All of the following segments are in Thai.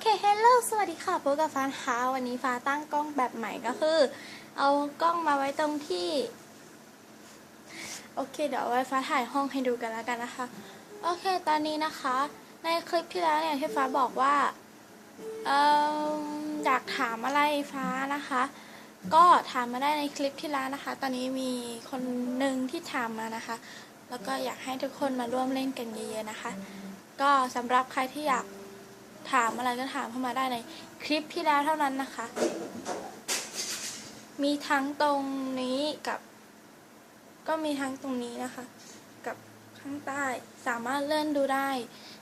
เคเฮลโลสวัสดีค่ะพบกับฟ้าค่ะวันนี้ฟ้าตั้งกล้องแบบใหม่ก็คือ เอากล้องมาไว้ตรงที่ โอเค เดี๋ยวเอาไว้ฟ้าถ่ายห้องให้ดูกันแล้วกันนะคะ โอเค ตอนนี้นะคะ ในคลิปที่แล้วเนี่ยที่ฟ้าบอกว่าเอออยากถามอะไรฟ้านะคะ ก็ถามมาได้ในคลิปที่แล้วนะคะ ตอนนี้มีคนหนึ่งที่ถามมานะคะ แล้วก็อยากให้ทุกคนมาร่วมเล่นกันเยอะๆนะคะ ก็สำหรับใครที่อยาก ถามอะไรก็ถามเข้ามาได้ในคลิปที่แล้วเท่านั้นนะคะ มีทั้งตรงนี้กับ ก็มีทั้งตรงนี้นะคะ กับข้างใต้สามารถเลื่อนดูได้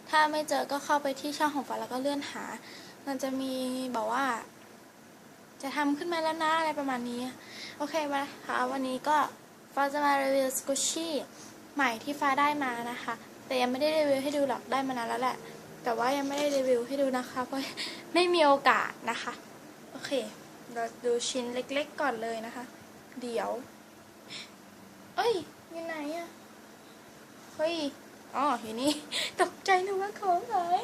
ถ้าไม่เจอก็เข้าไปที่ช่องของฟ้าแล้วก็เลื่อนหา มันจะมีบอกว่า จะทำขึ้นมาแล้วนะอะไรประมาณนี้ โอเคมาค่ะวันนี้ก็ฟ้าจะมารีวิวสกูชี่ใหม่ที่ฟ้าได้มานะคะ แต่ยังไม่ได้รีวิวให้ดูหรอกได้มานานแล้วแหละ แต่ว่ายังไม่ได้รีวิวให้ดูนะคะ เพราะไม่มีโอกาสนะคะ โอเค เราดูชิ้นเล็กๆก่อนเลยนะคะ เดี๋ยว เอ้ย อยู่ไหนอะเฮ้ย อ๋อ อยู่นี่ ตกใจนึกว่าของหาย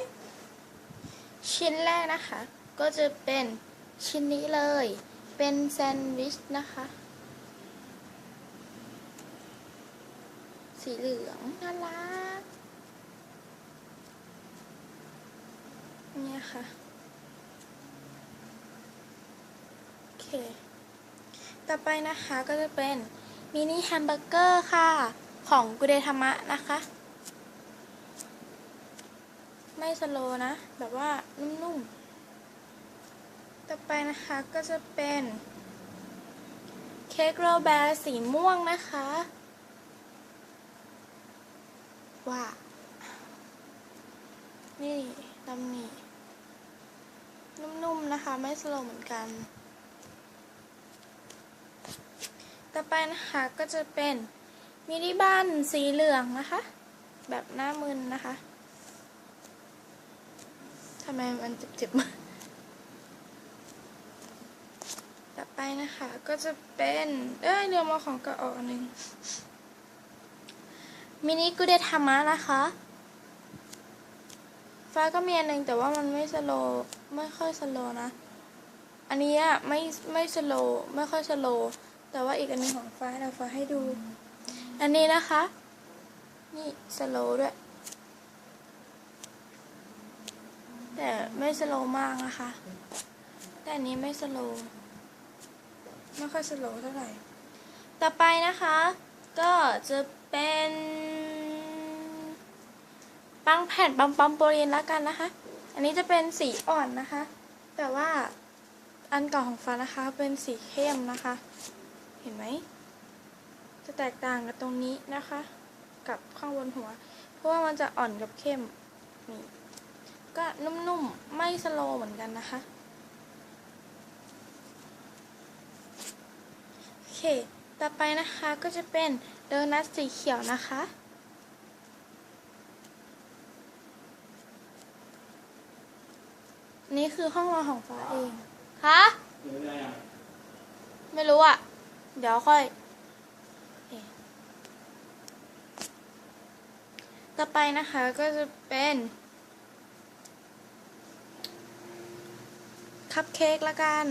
ชิ้นแรกนะคะ ก็จะเป็นชิ้นนี้เลย เป็นแซนด์วิชนะคะ สีเหลืองน่ารัก เนี่ยค่ะ โอเค ต่อไปนะคะก็จะเป็น มินิแฮมเบอร์เกอร์ค่ะ ของกุเดธรรมะนะคะ ไม่สโลนะ แบบว่านุ่มๆ ต่อไปนะคะก็จะเป็นเค้กโรลแบร์สีม่วงนะคะว้านี่ตำหนิ นุ่มๆนะคะ ไม่สโลเหมือนกัน ต่อไปนะคะก็จะเป็นมินิบันสีเหลืองนะคะ แบบหน้ามึนนะคะทำไมมันเจ็บๆมือต่อไปนะคะก็จะเป็นเอ้ยเดี๋ยวมาของกระออกหนึ่งมินิกุเดทามะนะคะ ฟ้าก็มีอันหนึ่งแต่ว่ามันไม่สโลว์ไม่ค่อยสโลว์นะ อันนี้อะไม่ไม่สโลว์ไม่ค่อยสโลว์แต่ว่าอีกอันหนึงของฟ้าเดี๋ยวฟ้าให้ดู อันนี้นะคะ นี่สโลว์ด้วย แต่ไม่สโลว์มากนะคะ แต่อันนี้ไม่สโลว์ไม่ค่อยสโลว์เท่าไหร่ ต่อไปนะคะ ก็จะเป็น ปังแผ่นปัมปัมโปรลีนแล้วกันนะคะ อันนี้จะเป็นสีอ่อนนะคะ แต่ว่าอันเก่าของฟ้านะคะเป็นสีเข้มนะคะ เห็นไหม จะแตกต่างกับตรงนี้นะคะ กับข้างบนหัว เพราะว่ามันจะอ่อนกับเข้ม นี่ ก็นุ่มๆ ไม่สโลว์เหมือนกันนะคะ โอเค ต่อไปนะคะก็จะเป็นโดนัทสีเขียวนะคะ นี่คือห้องนอนของฟ้าเองคะไม่รู้อะ เดี๋ยวค่อยเอ๊ะต่อไปนะคะก็จะเป็นคัพเค้กละกัน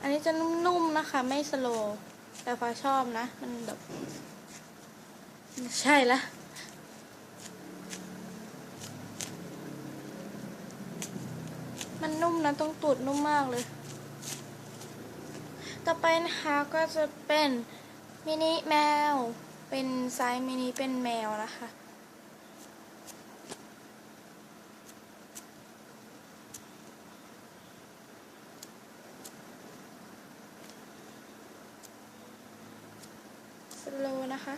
อันนี้จะนุ่มๆนะคะ ไม่สโลว์แต่ฟ้าชอบนะ มันแบบไม่ใช่ละ มันนุ่มนะตรงตูดนุ่มมากเลย ต่อไปนะคะก็จะเป็นมินิแมว เป็นไซส์มินิเป็นแมวนะคะสโลนะคะ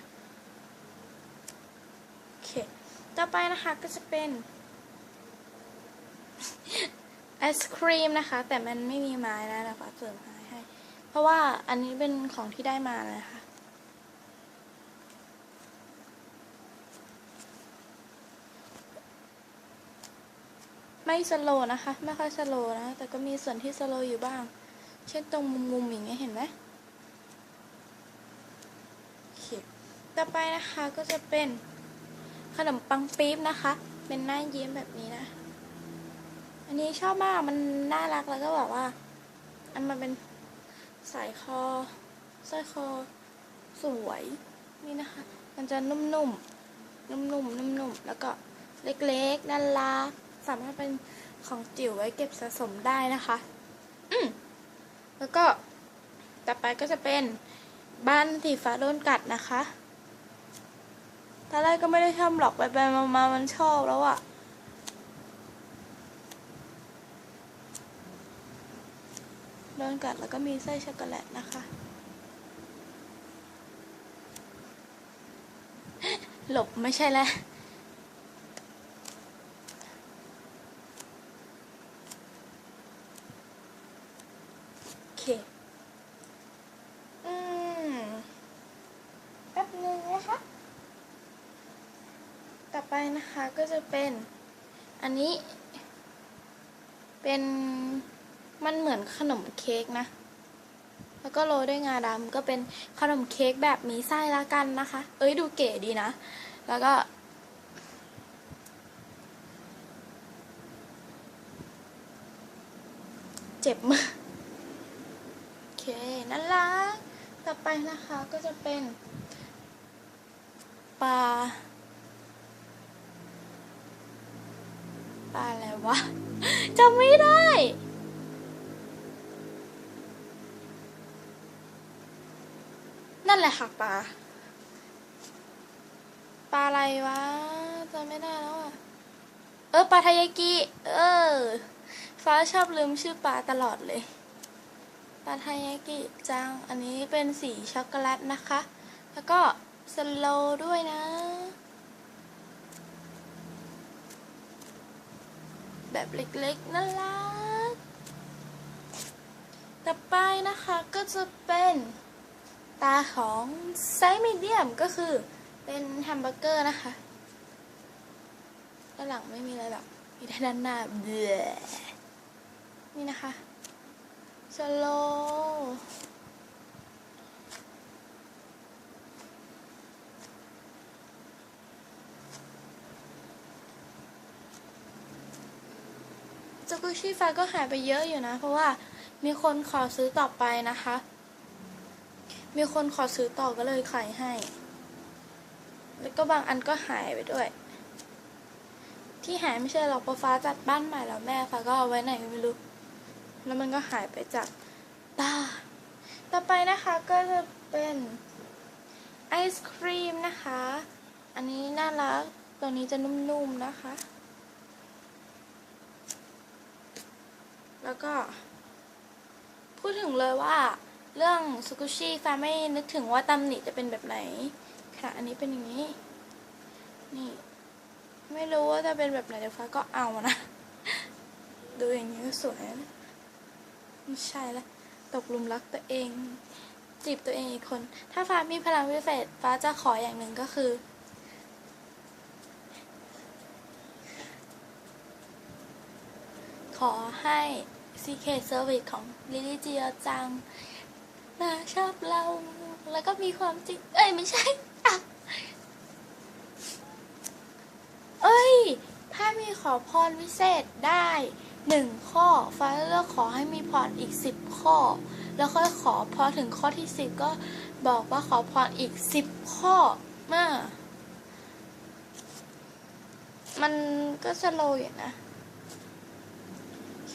โอเค ต่อไปนะคะก็จะเป็น ไอศครีมนะคะ แต่มันไม่มีไม้แล้วนะคะเสริมไม้ให้ เพราะว่าอันนี้เป็นของที่ได้มาเลยค่ะไม่สโลนะคะ ไม่ค่อยสโลนะ แต่ก็มีส่วนที่สโลอยู่บ้าง เช่นตรงมุมๆอย่างเงี้ยเห็นไหมโอเคต่อไปนะคะก็จะเป็นขนมปังปี๊บนะคะ เป็นหน้ายิ้มแบบนี้นะ อันนี้ชอบมากมันน่ารักแล้วก็แบบว่าอันมันเป็นสายคอสร้อยคอสวยนี่นะคะ มันจะนุ่มๆนุ่มๆนุ่มๆแล้วก็เล็กๆน่ารักสามารถเป็นของจิ๋วไว้เก็บสะสมได้นะคะ อืมแล้วก็ต่อไปก็จะเป็นบ้านสีฟ้าโดนกัดนะคะตอนแรกก็ไม่ได้ชอบหรอกไปไปมามามันชอบแล้วอะ โดนกัดแล้วก็มีไส้ช็อกโกแลตนะคะ หลบไม่ใช่แล้วโอเคอืมแป๊บนึงนะคะ ต่อไปนะคะก็จะเป็น อันนี้ เป็น มันเหมือนขนมเค้กนะ แล้วก็โรยด้วยงาดำก็เป็นขนมเค้กแบบมีไส้ละกันนะคะ เอ้ยดูเก๋ดีนะ แล้วก็ เจ็บมือโอเคนั่นละต่อไปนะคะก็จะเป็นปลาปลาอะไรวะจำไม่ได้ นั่นแหละค่ะปลาปลาอะไรวะจำไม่ได้แล้วอะ เออปลาทายากิเออ ฟ้าชอบลืมชื่อปลาตลอดเลยปลาทายากิจัง อันนี้เป็นสีช็อกโกแลตนะคะ แล้วก็สโลด้วยนะ แบบเล็กๆน่ารักต่อไปนะคะก็จะเป็น ตาของไซส์มีเดียมก็คือเป็นแฮมเบอร์เกอร์นะคะ ด้านหลังไม่มีอะไรหรอก มีแต่ด้านหน้าเบื่อนี่นะคะสโลจากกุชิฟ้าก็หายไปเยอะอยู่นะ เพราะว่ามีคนขอซื้อต่อไปนะคะ มีคนขอซื้อต่อก็เลยขายให้ แล้วก็บางอันก็หายไปด้วย ที่หายไม่ใช่หรอกเพราะฟ้าจัดบ้านใหม่แล้วแม่ฟ้าก็เอาไว้ไหนไม่รู้ แล้วมันก็หายไปจากตา ต่อไปนะคะก็จะเป็นไอศครีมนะคะ อันนี้น่ารัก ตัวนี้จะนุ่มๆนะคะ แล้วก็ พูดถึงเลยว่า เรื่องสุกุชิฟ้าไม่นึกถึงว่าตำหนิจะเป็นแบบไหนค่ะอันนี้เป็นอย่างนี้ นี่ ไม่รู้ว่าจะเป็นแบบไหนเดี๋ยวฟ้าก็เอานะ ดูอย่างนี้ก็สวยนะไม่ใช่ละตกหลุมรักตัวเอง จีบตัวเองอีกคน ถ้าฟ้ามีพลังพิเศษ ฟ้าจะขออย่างหนึ่งก็คือ ขอให้ Secret Service ของ ลิลี่เจียจัง น่าชอบเรา แล้วก็มีความจริง เอ้ยไม่ใช่เอ้ย ถ้ามีขอพรวิเศษได้หนึ่งข้อ ฟ้าเลือกขอให้มีพรอีกสิบข้อ แล้วค่อยขอพอถึงข้อที่สิบก็บอกว่าขอพรอีกสิบข้อมามันก็สโลว์อยู่นะ โอเค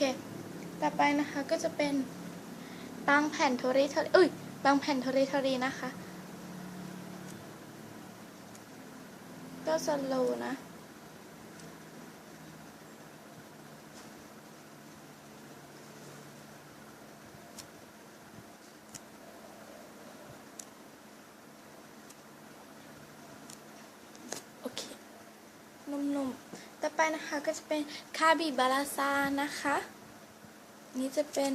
ต่อไปนะคะก็จะเป็น บางแผ่นทริทริเอ้ยบางแผ่นทริทรินะคะ ก็สโลนะโอเคนุ่มๆ ต่อไปนะคะก็จะเป็นคาบิบาลาซานะคะ นี่จะเป็น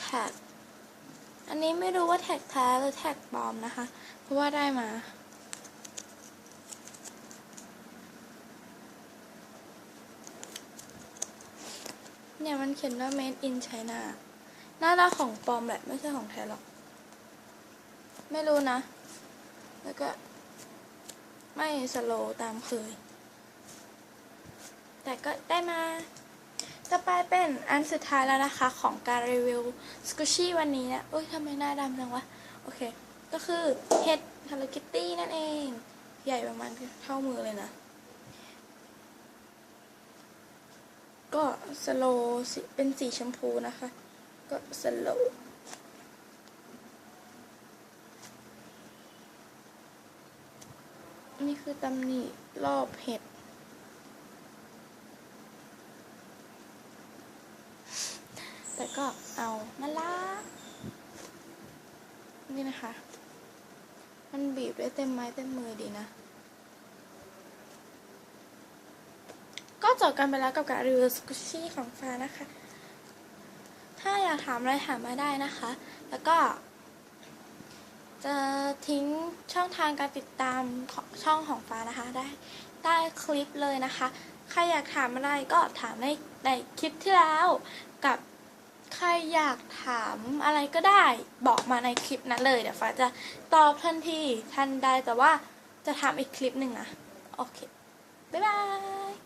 แท็ก อันนี้ไม่รู้ว่าแท็กแท้หรือแท็กปลอมนะคะ เพราะว่าได้มา เนี่ยมันเขียนว่า made in China หน้าตาของปลอมแหละ ไม่ใช่ของแท้หรอก ไม่รู้นะ แล้วก็ไม่สโลว์ตามเคย แต่ก็ได้มา ต่อไปเป็นอันสุดท้ายแล้วนะคะของการรีวิวสกูชี่วันนี้นะเอ้ยทำไมหน้าดำจังวะ โอเค ก็คือเห็ด Hello Kitty นั่นเอง ใหญ่ประมาณเท่ามือเลยนะ ก็สโลสเป็นสีชมพูนะคะ ก็สโลนี่คือตำหนิรอบเห็ด แต่ ก็เอาน่ารักนี่นะคะ มันบีบได้เต็มไม้เต็มมือดีนะ ก็จบกันไปแล้วกับการรีวิวสกุชชี่ของฟ้านะคะ ถ้าอยากถามอะไรถามมาได้นะคะ แล้วก็ จะทิ้งช่องทางการติดตามของช่องของฟ้านะคะ ได้ใต้คลิปเลยนะคะ ใครอยากถามอะไรก็ถามในในคลิปที่แล้วกับ ใครอยากถามอะไรก็ได้บอกมาในคลิปนั้นเลยเดี๋ยวฟ้าจะตอบทันทีทันใดแต่ว่าจะทำอีกคลิปหนึ่งนะ โอเค บ๊ายบาย